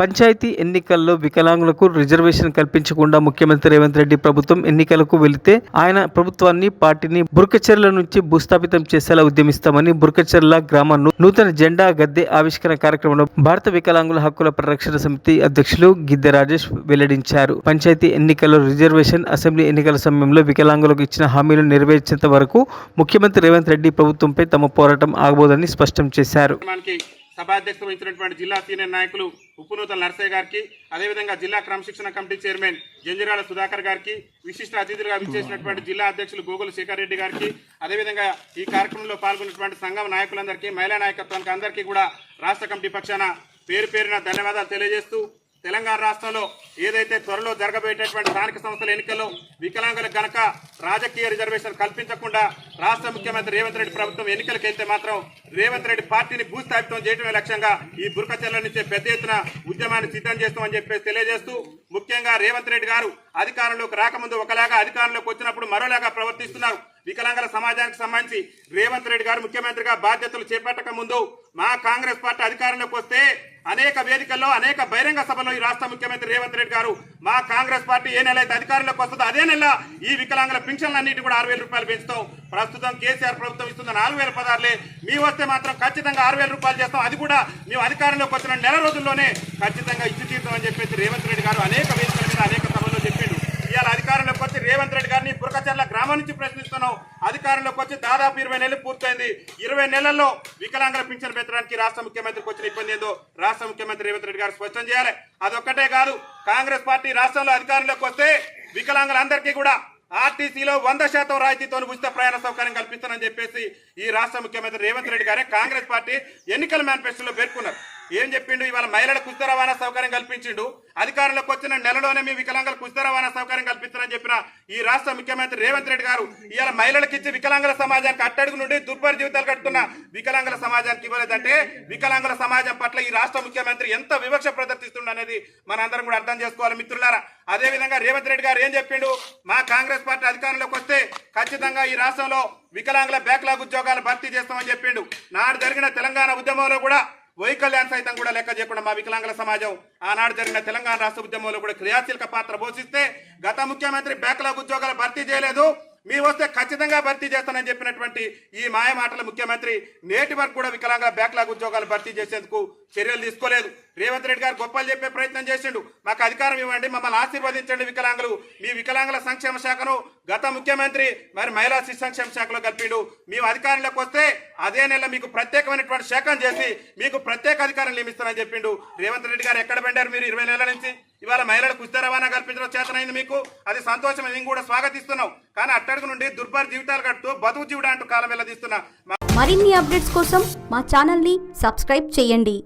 పంచాయతీ ఎన్నికల్లో వికలాంగులకు రిజర్వేషన్ కల్పించకుండా ముఖ్యమంత్రి రేవంత్ రెడ్డి ప్రభుత్వం ఎన్నికలకు వెళితే ఆయన ప్రభుత్వాన్ని పార్టీని బుర్కచెర్ల నుంచి భూస్థాపితం చేసేలా ఉద్యమిస్తామని బురకచెర్ల గ్రామ నూతన జెండా గద్దె ఆవిష్కరణ కార్యక్రమంలో భారత వికలాంగుల హక్కుల పరిరక్షణ సమితి అధ్యక్షులు గిద్దె రాజేష్ వెల్లడించారు. పంచాయతీ ఎన్నికల్లో రిజర్వేషన్ అసెంబ్లీ ఎన్నికల సమయంలో వికలాంగులకు ఇచ్చిన హామీలు నెరవేర్చేంత వరకు ముఖ్యమంత్రి రేవంత్ రెడ్డి ప్రభుత్వంపై తమ పోరాటం ఆగబోదని స్పష్టం చేశారు. సభాధ్యక్షత వహించినటువంటి జిల్లా సీనియర్ నాయకులు ఉప్పునూతల నర్సయ్య గారికి అదేవిధంగా జిల్లా క్రమశిక్షణ కమిటీ చైర్మన్ జంజిరాల సుధాకర్ గారికి విశిష్ట అతిథులుగా విచ్చేసినటువంటి జిల్లా అధ్యక్షులు గోగుల శేఖర్ రెడ్డి గారికి అదేవిధంగా ఈ కార్యక్రమంలో పాల్గొన్నటువంటి సంఘం నాయకులందరికీ మహిళా నాయకత్వానికి అందరికీ కూడా రాష్ట్ర కమిటీ పక్షాన పేరు పేరున ధన్యవాదాలు తెలియజేస్తూ తెలంగాణ రాష్ట్రంలో ఏదైతే త్వరలో జరగబోయేటటువంటి స్థానిక సంస్థల ఎన్నికల్లో వికలాంగులకు గనక రాజకీయ రిజర్వేషన్ కల్పించకుండా రాష్ట్ర ముఖ్యమంత్రి రేవంత్ రెడ్డి ప్రభుత్వం ఎన్నికలకు వెళ్తే మాత్రం రేవంత్ రెడ్డి పార్టీని భూస్థాపితం చేయడమే లక్ష్యంగా ఈ బురకచెర్ల నుంచే పెద్ద ఎత్తున ఉద్యమాన్ని సిద్ధం చేస్తామని చెప్పేసి తెలియజేస్తూ ముఖ్యంగా రేవంత్ రెడ్డి గారు అధికారంలోకి రాకముందు ఒకలాగా అధికారంలోకి వచ్చినప్పుడు మరోలాగా ప్రవర్తిస్తున్నారు. వికలాంగుల సమాజానికి సంబంధించి రేవంత్ రెడ్డి గారు ముఖ్యమంత్రిగా బాధ్యతలు చేపట్టక ముందు మా కాంగ్రెస్ పార్టీ అధికారంలోకి వస్తే అనేక వేదికల్లో అనేక బహిరంగ సభలో ఈ రాష్ట్ర ముఖ్యమంత్రి రేవంత్ రెడ్డి గారు మా కాంగ్రెస్ పార్టీ ఏ నెల అయితే అధికారంలోకి వస్తుందో అదే నెల ఈ వికలాంగుల పింఛన్లన్నిటి కూడా ఆరు రూపాయలు పెంచుతాం. ప్రస్తుతం కేసీఆర్ ప్రభుత్వం ఇస్తున్న నాలుగు వేల పదార్లే. మీ వస్తే మాత్రం ఖచ్చితంగా ఆరు వేల రూపాయలు చేస్తాం. అది కూడా మేము అధికారంలోకి వచ్చిన నెల రోజుల్లోనే ఖచ్చితంగా ఇచ్చి తీరుతామని చెప్పేసి రేవంత్ రెడ్డి గారు అనేక వేదికల మీద అనేక సభల్లో చెప్పిండు ఇవాళ అధికారంలోకి వచ్చి రేవంత్ రెడ్డి గారిని బురకచర్ల గ్రామం నుంచి ప్రశ్నిస్తున్నాం. అధికారంలోకి వచ్చి దాదాపు ఇరవై నెలలు పూర్తయింది. ఇరవై నెలల్లో వికలాంగుల పింఛన్ పెంచడానికి రాష్ట్ర ముఖ్యమంత్రికి వచ్చిన ఇబ్బంది ఏందో రాష్ట్ర ముఖ్యమంత్రి రేవంత్ రెడ్డి గారు స్పష్టం చేయాలి. అదొక్కటే కాదు కాంగ్రెస్ పార్టీ రాష్ట్రంలో అధికారంలోకి వస్తే వికలాంగులందరికీ కూడా ఆర్టీసీలో వంద శాతం రాయితీతో ఉచిత ప్రయాణ సౌకర్యం కల్పిస్తానని చెప్పేసి ఈ రాష్ట్ర ముఖ్యమంత్రి రేవంత్ రెడ్డి గారే కాంగ్రెస్ పార్టీ ఎన్నికల మేనిఫెస్టోలో పేర్కొన్నారు. ఏం చెప్పిండు? ఇవాళ మహిళలకు ఉచిత రవాణా సౌకర్యం కల్పించిండు. అధికారంలోకి వచ్చిన నెలలోనే మీ వికలాంగులకు ఉచిత రవాణా సౌకర్యం కల్పిస్తారని చెప్పిన ఈ రాష్ట్ర ముఖ్యమంత్రి రేవంత్ రెడ్డి గారు ఇవాళ మహిళలకు ఇచ్చి వికలాంగుల సమాజానికి అట్టడుగు నుండి దుర్భర జీవితాలు కట్టుకున్న వికలాంగుల సమాజానికి ఇవ్వలేదంటే వికలాంగుల సమాజం పట్ల ఈ రాష్ట్ర ముఖ్యమంత్రి ఎంత వివక్ష ప్రదర్శిస్తుండ అనేది మనందరం కూడా అర్థం చేసుకోవాలి మిత్రులారా. అదే విధంగా రేవంత్ రెడ్డి గారు ఏం చెప్పిండు? మా కాంగ్రెస్ పార్టీ అధికారంలోకి వస్తే ఖచ్చితంగా ఈ రాష్ట్రంలో వికలాంగుల బ్యాక్లాగ్ ఉద్యోగాలు భర్తీ చేస్తామని చెప్పిండు. నాడు జరిగిన తెలంగాణ ఉద్యమంలో కూడా వైకల్యాన్ సైతం కూడా లెక్క చేయకుండా మా వికలాంగుల సమాజం ఆనాడు జరిగిన తెలంగాణ రాష్ట్ర ఉద్యమంలో కూడా క్రియాశీలక పాత్ర పోషిస్తే గత ముఖ్యమంత్రి బ్యాక్లాగ్ ఉద్యోగాలు భర్తీ చేయలేదు. మీ వస్తే ఖచ్చితంగా భర్తీ చేస్తానని చెప్పినటువంటి ఈ మాయ మాటల ముఖ్యమంత్రి నేటి వరకు కూడా వికలాంగుల బ్యాక్లాగ్ ఉద్యోగాలు భర్తీ చేసేందుకు చర్యలు తీసుకోలేదు. రేవంత్ రెడ్డి గారు గొప్పలు చెప్పే ప్రయత్నం చేసిండు. మాకు అధికారం ఇవ్వండి మమ్మల్ని ఆశీర్వదించండి వికలాంగులు. మీ వికలాంగుల సంక్షేమ శాఖను గత ముఖ్యమంత్రి మరి మహిళా శిశు సంక్షేమ శాఖలో కలిపిండు. మేము అధికారంలోకి వస్తే అదే నెల మీకు ప్రత్యేకమైనటువంటి శాఖను చేసి మీకు ప్రత్యేక అధికారం నియమిస్తానని చెప్పిండు. రేవంత్ రెడ్డి గారు ఎక్కడ పెండారు మీరు ఇరవై నెలల నుంచి? ఇవాళ మహిళలకు ఉచిత రవాణా కల్పించడం చేతనైంది మీకు. అది సంతోషం మేము కూడా స్వాగతిస్తున్నాం. కానీ అట్టడుగు నుండి దుర్భర జీవితాలు కడుతూ బతుకు జీవుడు అంటూ కాలం వెళ్ళదీస్తున్నా మరిన్ని అప్డేట్స్ కోసం మా ఛానల్ని సబ్స్క్రైబ్ చేయండి.